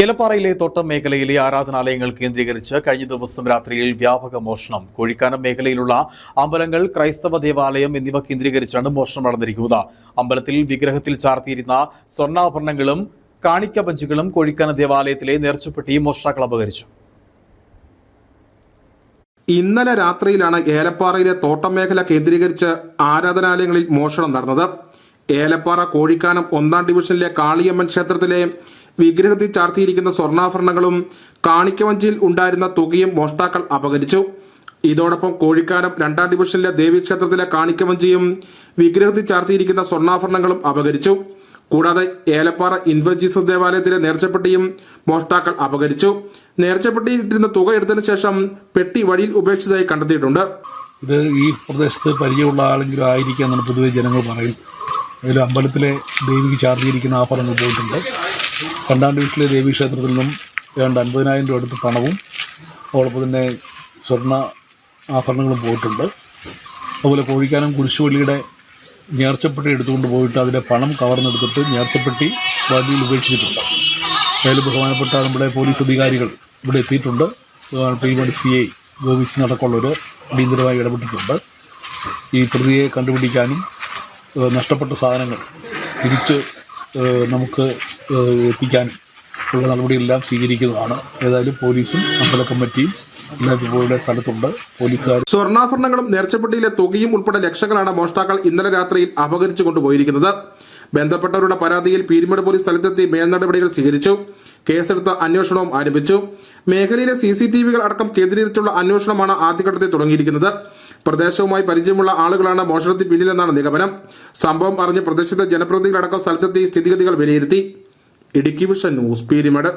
ഏലപ്പാറയിലെ തോട്ടം മേഖലയിലെ ആരാധനാലയങ്ങൾ കേന്ദ്രീകരിച്ച് കഴിഞ്ഞ ദിവസം രാത്രിയിൽ വ്യാപക മോഷണം. കോഴിക്കാനം മേഖലയിലുള്ള അമ്പലങ്ങൾ ക്രൈസ്തവ ദേവാലയം എന്നിവ കേന്ദ്രീകരിച്ചാണ് മോഷണം നടന്നിരിക്കുന്നത്. അമ്പലത്തിൽ വിഗ്രഹത്തിൽ ചാർത്തിയിരുന്ന സ്വർണാഭരണങ്ങളും കാണിക്ക പഞ്ചുകളും കോഴിക്കാനം ദേവാലയത്തിലെ നേർച്ചപ്പെട്ടിയും മോഷ്ടാക്കൾ അപകരിച്ചു ഇന്നലെ രാത്രിയിലാണ് ഏലപ്പാറയിലെ തോട്ടം മേഖല കേന്ദ്രീകരിച്ച് ആരാധനാലയങ്ങളിൽ മോഷണം നടന്നത്. ഏലപ്പാറ കോഴിക്കാനം ഒന്നാം ഡിവിഷനിലെ കാളിയമ്മൻ ക്ഷേത്രത്തിലെ വിഗ്രഹത്തിൽ ചാർത്തിയിരിക്കുന്ന സ്വർണാഭരണങ്ങളും കാണിക്കവഞ്ചിയിൽ ഉണ്ടായിരുന്ന തുകയും മോഷ്ടാക്കൾ അപഹരിച്ചു ഇതോടൊപ്പം കോഴിക്കാനം രണ്ടാം ഡിവിഷനിലെ ദേവീക്ഷേത്രത്തിലെ കാണിക്കവഞ്ചിയും വിഗ്രഹത്തിൽ ചാർത്തിയിരിക്കുന്ന സ്വർണാഭരണങ്ങളും അപഹരിച്ചു കൂടാതെ ഏലപ്പാറ ജീസസ് ദേവാലയത്തിലെ നേർച്ചപ്പെട്ടിയും മോഷ്ടാക്കൾ അപഹരിച്ചു നേർച്ചപ്പെട്ടിയിട്ടിരുന്ന തുക എടുത്തതിനു ശേഷം പെട്ടി വഴിയിൽ ഉപേക്ഷിച്ചതായി കണ്ടെത്തിയിട്ടുണ്ട്. ഇത് ഈ പ്രദേശത്ത് പരിചയമുള്ള ആളെങ്കിലും ആയിരിക്കാം എന്നാണ് പൊതുവെ ജനങ്ങൾ പറയും അതിൽ അമ്പലത്തിലെ ദേവിക്ക് ചാർജിയിരിക്കുന്ന ആഭരണങ്ങൾ പോയിട്ടുണ്ട്. രണ്ടാം ഡിവിഷനിലെ ദേവി ക്ഷേത്രത്തിൽ നിന്നും ഏതാണ്ട് അൻപതിനായിരം രൂപ അടുത്ത് പണവും അതോടൊപ്പം തന്നെ സ്വർണ ആഭരണങ്ങളും പോയിട്ടുണ്ട്. അതുപോലെ കോഴിക്കാനം കുരിശുപള്ളിയുടെ നേർച്ചപ്പെട്ടി എടുത്തുകൊണ്ട് പോയിട്ട് അതിലെ പണം കവർന്നെടുത്തിട്ട് നേർച്ചപ്പെട്ടി വഴിയിൽ ഉപേക്ഷിച്ചിട്ടുണ്ട്. അതിൽ ബഹുമാനപ്പെട്ട നമ്മുടെ പോലീസ് അധികാരികൾ ഇവിടെ എത്തിയിട്ടുണ്ട്. ബഹുമാനപ്പെട്ട പീമണി സി ഐ ഗോപിച്ച് നടക്കുള്ളവർ അടിയന്തരമായി ഇടപെട്ടിട്ടുണ്ട്. ഈ പ്രതിയെ കണ്ടുപിടിക്കാനും നഷ്ടപ്പെട്ട സാധനങ്ങൾ തിരിച്ച് നമുക്ക് ഏഹ് എത്തിക്കാനും ഉള്ള നടപടിയെല്ലാം സ്വീകരിക്കുന്നതാണ്. ഏതായാലും പോലീസും അമ്പല കമ്മിറ്റിയും സ്വർണാഭരണങ്ങളും നേർച്ചപ്പെട്ടിയിലെ തുകയും ഉൾപ്പെടെ ലക്ഷങ്ങളാണ് മോഷ്ടാക്കൾ ഇന്നലെ രാത്രിയിൽ അപഹരിച്ചു കൊണ്ടുപോയിരിക്കുന്നത്. ബന്ധപ്പെട്ടവരുടെ പരാതിയിൽ പീരുമേട് പോലീസ് സ്ഥലത്തെത്തി മേൽനടപടികൾ സ്വീകരിച്ചു. കേസെടുത്ത് അന്വേഷണവും ആരംഭിച്ചു. മേഖലയിലെ സി സി ടി വികൾ അടക്കം കേന്ദ്രീകരിച്ചുള്ള അന്വേഷണമാണ് ആദ്യഘട്ടത്തിൽ തുടങ്ങിയിരിക്കുന്നത്. പ്രദേശവുമായി പരിചയമുള്ള ആളുകളാണ് മോഷണത്തിന് പിന്നിലെന്നാണ് നിഗമനം. സംഭവം അറിഞ്ഞ് പ്രദേശത്തെ ജനപ്രതിനിധികളടക്കം സ്ഥലത്തെത്തി സ്ഥിതിഗതികൾ വിലയിരുത്തി. Idukki vision news Peermade.